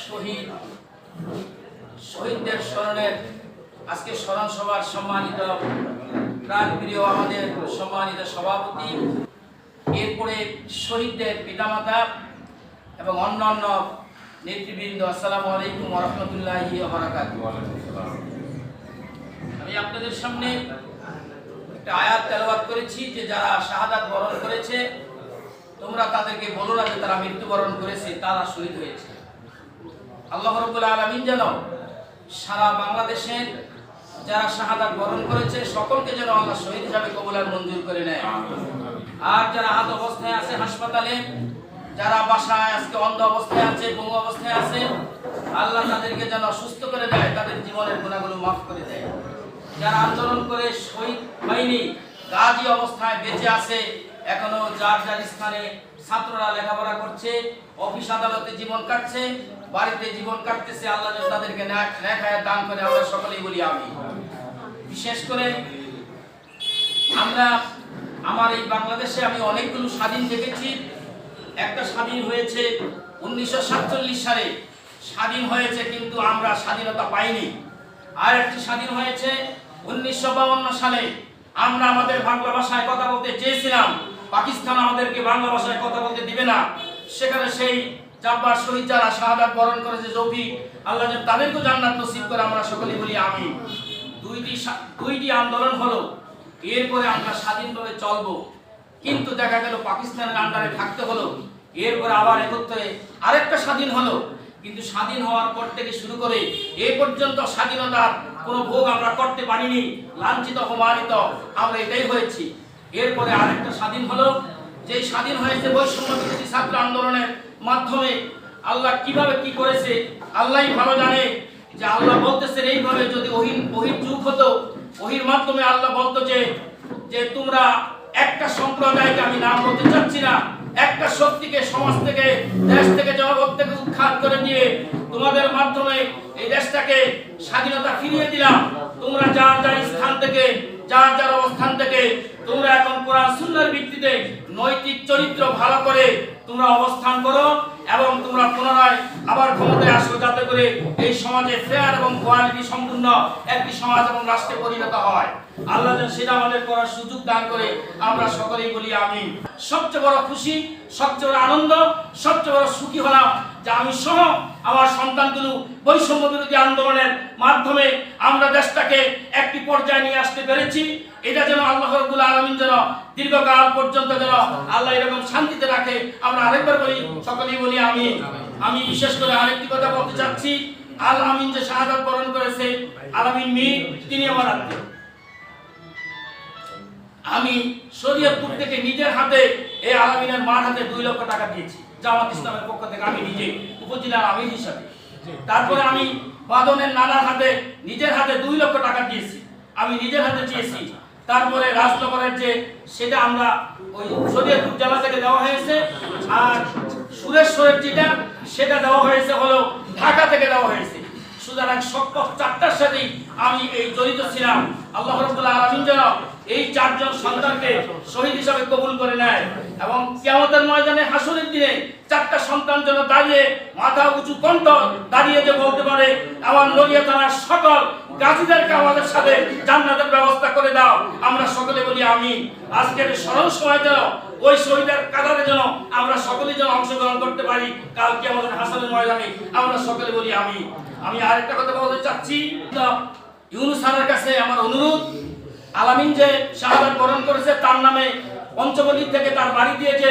শহীদ, শহীদদের স্মরণের আজকে স্মরণ সভার সম্মানিত প্রাণপ্রিয় আমাদের সম্মানিত সভাপতি এরপরে শহীদদের পিতামাতা এবং অন্যান্য নেতৃবৃন্দ, আসসালামু আলাইকুম রহমতুল্লাহি আমি আপনাদের সামনে একটা আয়াত তেলাওয়াত করেছি যে যারা শাহাদাত বরণ করেছে, তোমরা তাদেরকে বলো না যে তারা মৃত্যুবরণ করেছে, তারা শহীদ হয়েছে। আল্লাহ রব্বুল আলমিন যেন সারা বাংলাদেশের যারা শাহাদাত বরণ করেছে, সকলকে যেন আল্লাহ শহীদ হিসাবে কবুলার মঞ্জুর করে নেয়। আর যারা আহত অবস্থায় আছে হাসপাতালে যারা বাসায় আজকে অন্ধ অবস্থায় আছে বঙ্গ অবস্থায় আছে, আল্লাহ তাদেরকে যেন সুস্থ করে দেয়, তাদের জীবনের গুণাগুলো মাফ করে দেয়। যারা আন্দোলন করে শহীদ হয়নি, গাজী অবস্থায় বেঁচে আছে, এখনও যার যার স্থানে ছাত্ররা লেখাপড়া করছে, অফিস আদালতে জীবন কাটছে, বাড়িতে জীবন কাটতেছে, আল্লাহ যেন তাদেরকে ন্যায় দান করে, আমরা সকলেই বলি আমি বিশেষ করে আমরা, আমার এই বাংলাদেশে আমি অনেকগুলো স্বাধীন দেখেছি একটা স্বাধীন হয়েছে উনিশশো সাতচল্লিশ সালে। স্বাধীন হয়েছে কিন্তু আমরা স্বাধীনতা পাইনি। আর একটি স্বাধীন হয়েছে উনিশশো সালে। আমরা আমাদের বাংলা ভাষায় কথা বলতে চেয়েছিলাম। পাকিস্তান আমাদেরকে বাংলা ভাষায় কথা বলতে দিবে না। সেখানে সেই জাব্বার শহীদ যারা শাহাদাত বরণ করেছে জফি আল্লাহ যেন তাদেরকেও জান্নাত নসিব করে, আমরা সকলেই বলি আমি দুইটি দুইটি আন্দোলন হলো। এরপরে আমরা স্বাধীনভাবে চলবো। কিন্তু দেখা গেল পাকিস্তানের আন্ডারে থাকতে হলো। এরপরে আবার একত্রে আরেকটা স্বাধীন হলো। কিন্তু স্বাধীন হওয়ার পর থেকে শুরু করে এ পর্যন্ত স্বাধীনতার কোনো ভোগ আমরা করতে পারিনি, লাঞ্ছিত, অপমানিত। আমরা এটাই হয়েছি। এরপরে আরেকটা স্বাধীন হলো। যে স্বাধীন হয়েছে বৈষম্য ছাত্র আন্দোলনের মাধ্যমে, আল্লাহ কীভাবে কি করেছে, আল্লাহই ভালো জানে। যে আল্লাহ বলতেছেন এইভাবে যদি ওহির ওহির যুগ হতো, ওহির মাধ্যমে আল্লাহ বলতো যে যে তোমরা একটা সম্প্রদায়কে আমি নাম বলতে চাচ্ছি না। একটা শক্তিকে সমাজ থেকে, দেশ থেকে, জগৎ থেকে উৎখাত করে দিয়ে তোমাদের মাধ্যমে এই দেশটাকে স্বাধীনতা ফিরিয়ে দিলাম। তোমরা যার যার স্থান থেকে, যার যার অবস্থান থেকে, তোমরা এখন কোরআন সুন্নাহর ভিত্তিতে নৈতিক চরিত্র ভালো করে তোমরা অবস্থান করো এবং তোমরা পুনরায় আবার ক্ষমতায় আসো যাতে করে এই সমাজে ফেয়ার এবং কোয়ালিটি সম্পূর্ণ একটি সমাজ এবং রাষ্ট্রে পরিণত হয়। আল্লাহ যেন সেটা আমাদের করার সুযোগ দান করে, আমরা সকলেই বলি আমি সবচেয়ে বড় খুশি, সবচেয়ে বড় আনন্দ, সবচেয়ে বড় সুখী হলাম যে আমি সহ আমার সন্তানগুলো বৈষম্য বিরোধী আন্দোলনের মাধ্যমে আমরা দেশটাকে একটি পর্যায়ে নিয়ে আসতে পেরেছি। এটা যেন আল্লাহ রব্বুল আলমিন যেন দীর্ঘকাল পর্যন্ত যেন আল্লাহ এরকম শান্তিতে রাখে। আমরা আরেকবার বলি, সকলেই বলি আমি আমি বিশেষ করে আরেকটি কথা বলতে চাচ্ছি। আল আমিন যে শাহাদাত বরণ করেছে, আল আমিন মীর তিনি আমার আত্মীয়। আমি শরীয়তপুর থেকে নিজের হাতে এই আলামিনের মার হাতে দুই লক্ষ টাকা দিয়েছি। জামাত ইসলামের পক্ষ থেকে আমি নিজে, উপজেলার আমির হিসাবে। তারপরে আমি বাদনের নানার হাতে নিজের হাতে দুই লক্ষ টাকা দিয়েছি। আমি নিজের হাতে দিয়েছি তারপরে রাজনগরের যে সেটা আমরা ওই শরীয়তপুর জেলা থেকে দেওয়া হয়েছে, আর সুরেশ্বরের যেটা, সেটা দেওয়া হয়েছে হলো ঢাকা থেকে দেওয়া হয়েছে। সুতরাং সপ্তাহ চারটার সাথেই আমি এই জড়িত ছিলাম। আল্লাহ রব্বুল্লাহ আলমিন যেন এই চারজন সন্তানকে শহীদ হিসাবে কবুল করে নেয় এবং কিয়ামতের ময়দানে হাসুরের দিনে চারটা সন্তান যেন দাঁড়িয়ে মাথা উঁচু কণ্ঠ দাঁড়িয়ে যে বলতে পারে, আমার নড়িয়া থানার সকল গাজীদেরকে আমাদের সাথে জান্নাতের ব্যবস্থা করে দাও। আমরা সকলে বলি আমি আজকের স্মরণ সময় যেন, ওই শহীদের কাতারে যেন আমরা সকলেই যেন অংশগ্রহণ করতে পারি কালকে আমাদের হাসানের ময়দানে আমরা সকলে বলি আমি আমি আরেকটা কথা বলতে চাচ্ছি, ইউনুস স্যারের কাছে আমার অনুরোধ আলামিন যে শাহাদাত বরণ করেছে, তার নামে পঞ্চমল্লিক থেকে তার বাড়ি দিয়ে যে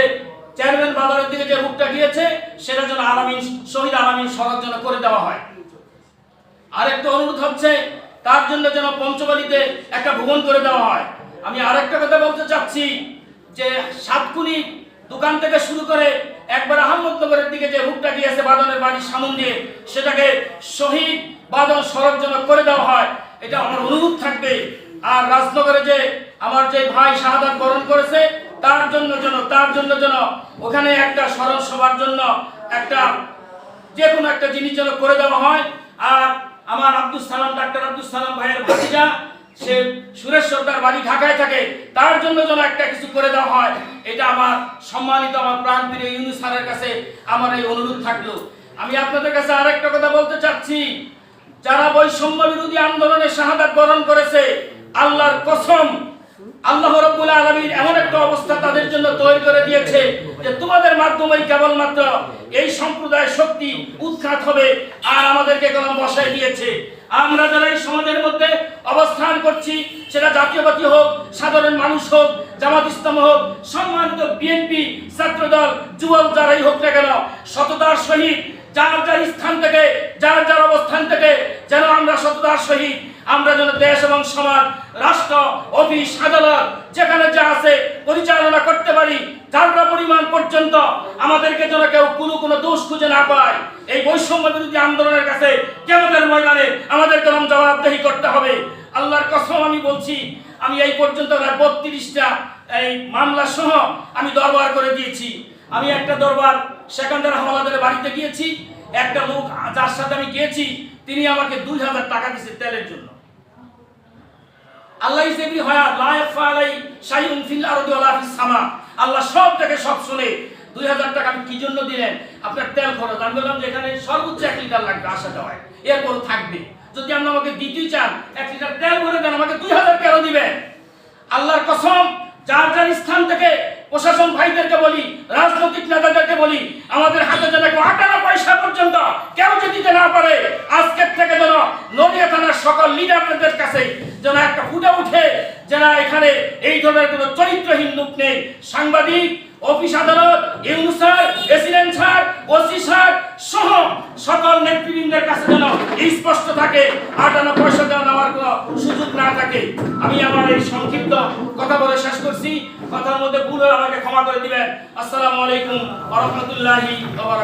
চেয়ারম্যান বাজারের দিকে যে রূপটা গিয়েছে, সেটা যেন আলামিন, শহীদ আলামিন সড়ক যেন করে দেওয়া হয়। আরেকটা অনুরোধ হচ্ছে, তার জন্য যেন পঞ্চবাড়িতে একটা ভবন করে দেওয়া হয়। আমি আরেকটা কথা বলতে চাচ্ছি, যে সাতকুনি দোকান থেকে শুরু করে একবার আহমদনগরের দিকে যে রূপটা গিয়েছে বাদনের বাড়ির সামন দিয়ে, সেটাকে শহীদ বাদন সড়ক যেন করে দেওয়া হয়। এটা আমার অনুরোধ থাকবে আর রাজনগরে যে আমার যে ভাই শাহাদাত বরণ করেছে, তার জন্য যেন, তার জন্য যেন ওখানে একটা স্মরণ সভার জন্য একটা যে কোনো একটা জিনিস যেন করে দেওয়া হয়। আর আমার আব্দুল সালাম, ডাক্তার আব্দুল সালাম ভাইয়ের ভাতিজা, সে সুরেশ সরকার বাড়ি ঢাকায় থাকে, তার জন্য যেন একটা কিছু করে দেওয়া হয়। এটা আমার সম্মানিত আমার প্রাণপ্রিয় ইউনুস স্যারের কাছে আমার এই অনুরোধ থাকল। আমি আপনাদের কাছে আরেকটা কথা বলতে চাচ্ছি। যারা বৈষম্য বিরোধী আন্দোলনে শাহাদাত বরণ করেছে আল্লাহর কসম, আল্লাহ রব্বুল আলামিন এমন একটা অবস্থা তাদের জন্য তৈরি করে দিয়েছে যে তোমাদের মাধ্যমেই কেবলমাত্র এই সম্প্রদায়ের শক্তি উৎখাত হবে আর আমাদেরকে কলম বসায় দিয়েছে। আমরা যারা এই সমাজের মধ্যে অবস্থান করছি, সেটা জাতীয়বাদী হোক, সাধারণ মানুষ হোক, জামাত ইসলাম হোক, সম্মানিত বিএনপি, ছাত্রদল, যুবক যারাই হোক না কেন, সততার সহিত যার যার স্থান থেকে, যার যার অবস্থান থেকে যেন আমরা সততার সহিত আমরা যেন দেশ এবং সমাজ, রাষ্ট্র, অফিস, আদালত, যেখানে যা আছে পরিচালনা করতে পারি যারটা পরিমাণ পর্যন্ত আমাদেরকে যেন কেউ কোনো কোনো দোষ খুঁজে না পায়, এই বৈষম্য বিরোধী আন্দোলনের কাছে কেমতের ময়দানে আমাদের কলম জবাবদেহি করতে হবে। আল্লাহর কসম আমি বলছি, আমি এই পর্যন্ত প্রায় বত্রিশটা এই মামলা সহ আমি দরবার করে দিয়েছি। আমি একটা দরবার সেকান্দার হাওলাদারের বাড়িতে গিয়েছি, একটা লোক যার সাথে আমি গিয়েছি, তিনি আমাকে দুই হাজার টাকা দিয়েছে তেলের জন্য। আল্লাহ হায়াত লা ইয়াখফা আলাই শাইউন ফিল আরদি ওয়ালা ফিস সামা। আল্লাহ সব থেকে সব শুনে, দুই হাজার টাকা আপনি কি জন্য দিলেন? আপনার তেল খরচ। আমি বললাম যে এখানে সর্বোচ্চ এক লিটার লাগবে আসা যাওয়ায় এরপর থাকবে। যদি আপনি আমাকে দিতেই চান, এক লিটার তেল ভরে দেন, আমাকে দুই হাজার কেন দিবেন। আল্লাহর কসম, যার যার স্থান থেকে প্রশাসন ভাইদেরকে বলি, রাজনৈতিক নেতাদেরকে বলি, আমাদের হাতে যেন আটানা পয়সা পর্যন্ত কেউ দিতে না পারে, আজকের থেকে যেন নদিয়া থানার সকল লিডারদের কাছে যেন একটা ফুটে উঠে যেন এখানে এই ধরনের কোনো চরিত্রহীন লোক নেই। সাংবাদিক, অফিস আদালত ইউনু প্রেসিডেন্ট স্যার, ওসি স্যার সহ সকল নেতৃবৃন্দের কাছে যেন স্পষ্ট থাকে, আটানা পয়সা দেওয়া নেওয়ার কোনো সুযোগ না থাকে। আমি আমার কথা বলে শেষ করছি। কথার মধ্যে ভুল আমাকে ক্ষমা করে দিবেন। আসসালামু আলাইকুম ওয়া